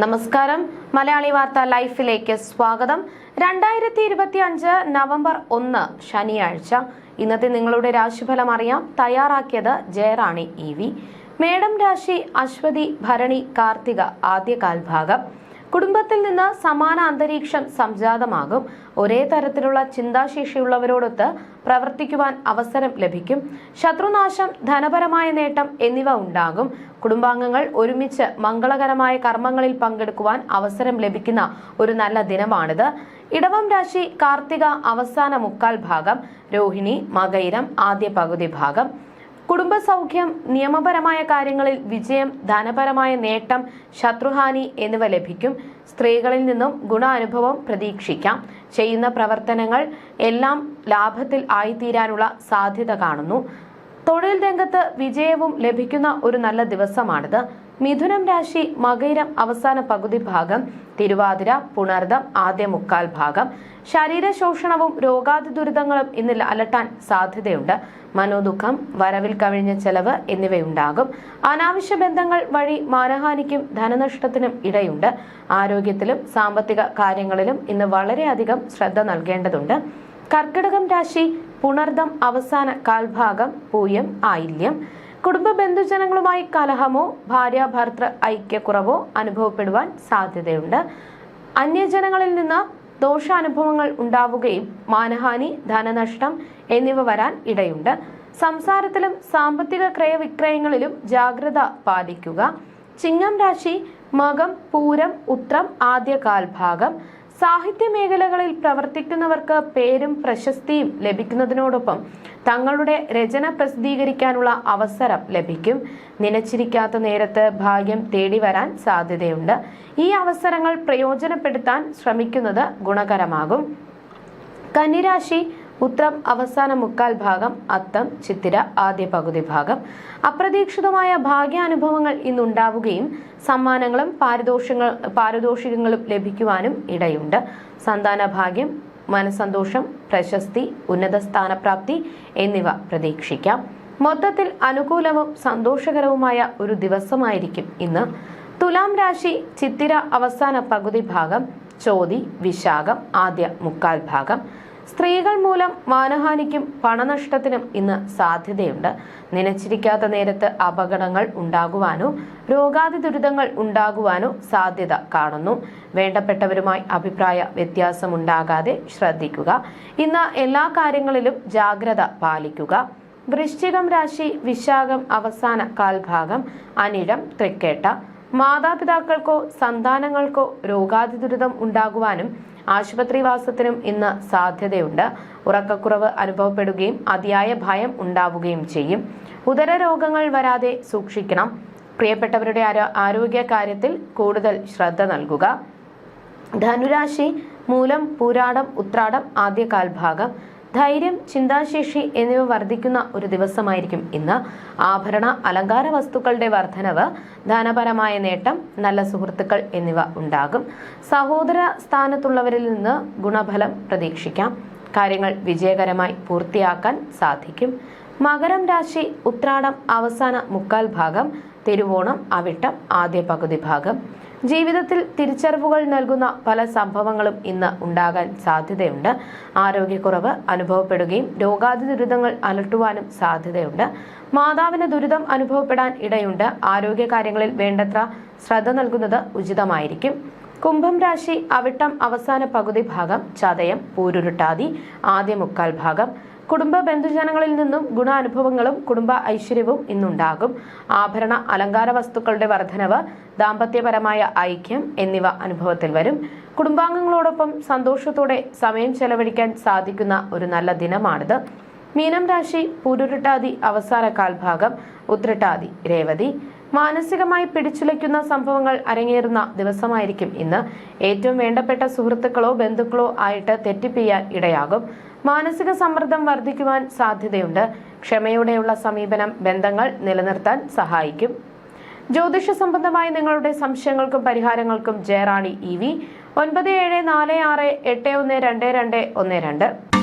നമസ്കാരം. മലയാളി വാർത്ത ലൈഫിലേക്ക് സ്വാഗതം. രണ്ടായിരത്തി ഇരുപത്തി അഞ്ച് നവംബർ ഒന്ന് ശനിയാഴ്ച. ഇന്നത്തെ നിങ്ങളുടെ രാശിഫലം അറിയാം. തയ്യാറാക്കിയത് ജയറാണി ഇ വി. മേടം രാശി അശ്വതി ഭരണി കാർത്തിക ആദ്യ കാൽഭാഗം കുടുംബത്തിൽ നിന്ന് സമാന അന്തരീക്ഷം സംജാതമാകും. ഒരേ തരത്തിലുള്ള ചിന്താശേഷിയുള്ളവരോടൊത്ത് പ്രവർത്തിക്കുവാൻ അവസരം ലഭിക്കും. ശത്രുനാശം ധനപരമായ നേട്ടം എന്നിവ ഉണ്ടാകും. കുടുംബാംഗങ്ങൾ ഒരുമിച്ച് മംഗളകരമായ കർമ്മങ്ങളിൽ പങ്കെടുക്കുവാൻ അവസരം ലഭിക്കുന്ന ഒരു നല്ല ദിനമാണിത്. ഇടവം രാശി കാർത്തിക അവസാന മുക്കാൽ ഭാഗം രോഹിണി മകൈരം ആദ്യ പകുതി ഭാഗം. കുടുംബസൗഖ്യം നിയമപരമായ കാര്യങ്ങളിൽ വിജയം ധനപരമായ നേട്ടം ശത്രുഹാനി എന്നിവ ലഭിക്കും. സ്ത്രീകളിൽ നിന്നും ഗുണാനുഭവം പ്രതീക്ഷിക്കാം. ചെയ്യുന്ന പ്രവർത്തനങ്ങൾ എല്ലാം ലാഭത്തിൽ ആയിത്തീരാനുള്ള സാധ്യത കാണുന്നു. തൊഴിൽ രംഗത്ത് വിജയവും ലഭിക്കുന്ന ഒരു നല്ല ദിവസമാണിത്. മിഥുനം രാശി മകൈരം അവസാന പകുതി ഭാഗം തിരുവാതിര പുണർദം ആദ്യ മുക്കാൽ ഭാഗം. ശരീര ശോഷണവും രോഗാതി ദുരിതങ്ങളും ഇന്ന് അലട്ടാൻ സാധ്യതയുണ്ട്. മനോദുഃഖം വരവിൽ കവിഞ്ഞ ചെലവ് എന്നിവയുണ്ടാകും. അനാവശ്യ ബന്ധങ്ങൾ വഴി മാനഹാനിക്കും ധനനഷ്ടത്തിനും ഇടയുണ്ട്. ആരോഗ്യത്തിലും സാമ്പത്തിക കാര്യങ്ങളിലും ഇന്ന് വളരെയധികം ശ്രദ്ധ നൽകേണ്ടതുണ്ട്. കർക്കിടകം രാശി പുണർദം അവസാന കാൽഭാഗം പൂയം ആയില്യം. കുടുംബ ബന്ധുജനങ്ങളുമായി കലഹമോ ഭാര്യ ഭർത്തൃ ഐക്യക്കുറവോ അനുഭവപ്പെടുവാൻ സാധ്യതയുണ്ട്. അന്യജനങ്ങളിൽ നിന്ന് ദോഷാനുഭവങ്ങൾ ഉണ്ടാവുകയും മാനഹാനി ധനനഷ്ടം എന്നിവ വരാൻ ഇടയുണ്ട്. സംസാരത്തിലും സാമ്പത്തിക ക്രയവിക്രയങ്ങളിലും ജാഗ്രത പാലിക്കുക. ചിങ്ങം രാശി മകം പൂരം ഉത്രം ആദ്യ കാൽഭാഗം സാഹിത്യ മേഖലകളിൽ പ്രവർത്തിക്കുന്നവർക്ക് പേരും പ്രശസ്തിയും ലഭിക്കുന്നതിനോടൊപ്പം തങ്ങളുടെ രചന പ്രസിദ്ധീകരിക്കാനുള്ള അവസരം ലഭിക്കും. നനച്ചിരിക്കാത്ത നേരത്ത് ഭാഗ്യം തേടി വരാൻ സാധ്യതയുണ്ട്. ഈ അവസരങ്ങൾ പ്രയോജനപ്പെടുത്താൻ ശ്രമിക്കുന്നത് ഗുണകരമാകും. കന്നിരാശി ഉത്രം അവസാന മുക്കാൽ ഭാഗം അത്തം ചിത്തിര ആദ്യ പകുതി ഭാഗം. അപ്രതീക്ഷിതമായ ഭാഗ്യാനുഭവങ്ങൾ ഇന്നുണ്ടാവുകയും സമ്മാനങ്ങളും പാരിതോഷങ്ങൾ പാരിതോഷികങ്ങളും ലഭിക്കുവാനും ഇടയുണ്ട്. സന്താന ഭാഗ്യം മനസന്തോഷം പ്രശസ്തി ഉന്നത സ്ഥാനപ്രാപ്തി എന്നിവ പ്രതീക്ഷിക്കാം. മൊത്തത്തിൽ അനുകൂലവും സന്തോഷകരവുമായ ഒരു ദിവസമായിരിക്കും ഇന്ന്. തുലാം രാശി ചിത്തിര അവസാന പകുതി ഭാഗം ചോതി വിശാഖം ആദ്യ മുക്കാൽ ഭാഗം. സ്ത്രീകൾ മൂലം മാനഹാനിക്കും പണനഷ്ടത്തിനും ഇന്ന് സാധ്യതയുണ്ട്. നനച്ചിരിക്കാത്ത നേരത്ത് അപകടങ്ങൾ ഉണ്ടാകുവാനോ രോഗാതി ദുരിതങ്ങൾ ഉണ്ടാകുവാനോ സാധ്യത കാണുന്നു. വേണ്ടപ്പെട്ടവരുമായി അഭിപ്രായ വ്യത്യാസം വ്യത്യാസമുണ്ടാകാതെ ശ്രദ്ധിക്കുക. ഇന്ന് എല്ലാ കാര്യങ്ങളിലും ജാഗ്രത പാലിക്കുക. വൃശ്ചികം രാശി വിശാഖം അവസാന കാൽഭാഗം അനിഴം തൃക്കേട്ട. മാതാപിതാക്കൾക്കോ സന്താനങ്ങൾക്കോ രോഗാതി ദുരിതം ഉണ്ടാകുവാനും ആശുപത്രിവാസത്തിനും ഇന്ന് സാധ്യതയുണ്ട്. ഉറക്കക്കുറവ് അനുഭവപ്പെടുകയും അതിയായ ഭയം ഉണ്ടാവുകയും ചെയ്യും. ഉദര രോഗങ്ങൾ വരാതെ സൂക്ഷിക്കണം. പ്രിയപ്പെട്ടവരുടെ ആരോഗ്യ കാര്യത്തിൽ കൂടുതൽ ശ്രദ്ധ നൽകുക. ധനുരാശി മൂലം പൂരാടം ഉത്രാടം ആദ്യ കാൽഭാഗം ധൈര്യം ചിന്താശേഷി എന്നിവ വർദ്ധിക്കുന്ന ഒരു ദിവസമായിരിക്കും ഇന്ന്. ആഭരണ അലങ്കാര വസ്തുക്കളുടെ വർധനവ് ധനപരമായ നേട്ടം നല്ല സുഹൃത്തുക്കൾ എന്നിവ ഉണ്ടാകും. സഹോദര സ്ഥാനത്തുള്ളവരിൽ നിന്ന് ഗുണഫലം പ്രതീക്ഷിക്കാം. കാര്യങ്ങൾ വിജയകരമായി പൂർത്തിയാക്കാൻ സാധിക്കും. മകരം രാശി ഉത്രാടം അവസാന മുക്കാൽ ഭാഗം തിരുവോണം അവിട്ടം ആദ്യ പകുതി ഭാഗം. ജീവിതത്തിൽ തിരിച്ചറിവുകൾ നൽകുന്ന പല സംഭവങ്ങളും ഇന്ന് ഉണ്ടാകാൻ സാധ്യതയുണ്ട്. ആരോഗ്യക്കുറവ് അനുഭവപ്പെടുകയും രോഗാതി ദുരിതങ്ങൾ അലട്ടുവാനും സാധ്യതയുണ്ട്. മാതാവിന് ദുരിതം അനുഭവപ്പെടാൻ ഇടയുണ്ട്. ആരോഗ്യ കാര്യങ്ങളിൽ വേണ്ടത്ര ശ്രദ്ധ നൽകുന്നത് ഉചിതമായിരിക്കും. കുംഭം രാശി അവിട്ടം അവസാന പകുതി ഭാഗം ചതയം പൂരുരുട്ടാതി ആദ്യ മുക്കാൽ ഭാഗം കുടുംബ ബന്ധുജനങ്ങളിൽ നിന്നും ഗുണാനുഭവങ്ങളും കുടുംബ ഐശ്വര്യവും ഇന്നുണ്ടാകും. ആഭരണ അലങ്കാര വസ്തുക്കളുടെ വർധനവ് ദാമ്പത്യപരമായ ഐക്യം എന്നിവ അനുഭവത്തിൽ വരും. കുടുംബാംഗങ്ങളോടൊപ്പം സന്തോഷത്തോടെ സമയം ചെലവഴിക്കാൻ സാധിക്കുന്ന ഒരു നല്ല ദിനമാണിത്. മീനം രാശി പൂരുരുട്ടാതി അവസാന കാൽഭാഗം ഉത്രട്ടാതി രേവതി. മാനസികമായി പിടിച്ചുലയ്ക്കുന്ന സംഭവങ്ങൾ അരങ്ങേറുന്ന ദിവസമായിരിക്കും ഇന്ന്. ഏറ്റവും വേണ്ടപ്പെട്ട സുഹൃത്തുക്കളോ ബന്ധുക്കളോ ആയിട്ട് തെറ്റിപ്പിയാൻ ഇടയാകും. മാനസിക സമ്മർദ്ദം വർദ്ധിക്കുവാൻ സാധ്യതയുണ്ട്. ക്ഷമയോടെയുള്ള സമീപനം ബന്ധങ്ങൾ നിലനിർത്താൻ സഹായിക്കും. ജ്യോതിഷ സംബന്ധമായി നിങ്ങളുടെ സംശയങ്ങൾക്കും പരിഹാരങ്ങൾക്കും ജയറാണി ഇ വി. ഒൻപത് ഏഴ് നാല് ആറ് എട്ട് ഒന്ന് രണ്ട് രണ്ട് ഒന്ന് രണ്ട്.